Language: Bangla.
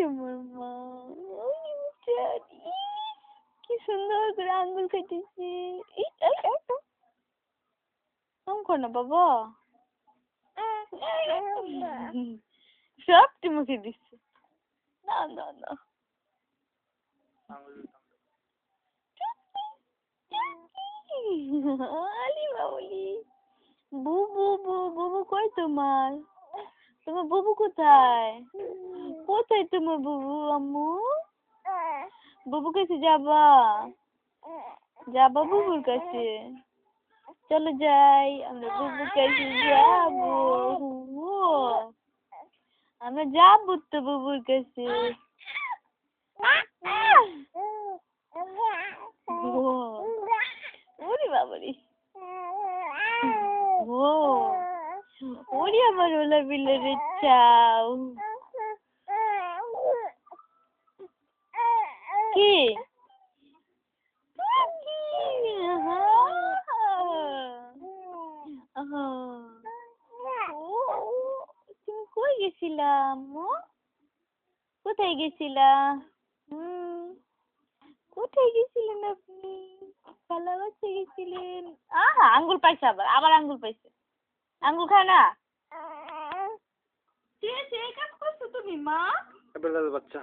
আমার মা ওই বেচারি কি সুন্দর করে আঙ্গুল খাইতেছে এই এই এই এই। আম কর না বাবা সব তুই মুখে দিচ্ছে না না না আলি বাবলি বুবু বু বুবু কই তোমার তোমার বুবু কোথায় কোথায় তোমার বুবু আম্মু বুবু কাছে যাবা যাবা বুবুর কাছে চলো যাই আমরা বুবুর কাছে যাব আমরা যাব তো বুবুর কাছে ওরে বাবারে ও ওরে আমার ওলা বিলের চাও কি? তুমি কই গেছিলা আম্মু কোথায় গেছিলা হুম কোথায় গেছিলেন আপনি কলা গাছে গেছিলেন আহা। আঙ্গুল পাইছে আবার আবার আঙ্গুল পাইছে আঙ্গুল খায় না সে সে কাজ করছ তুমি মা? বাচ্চা।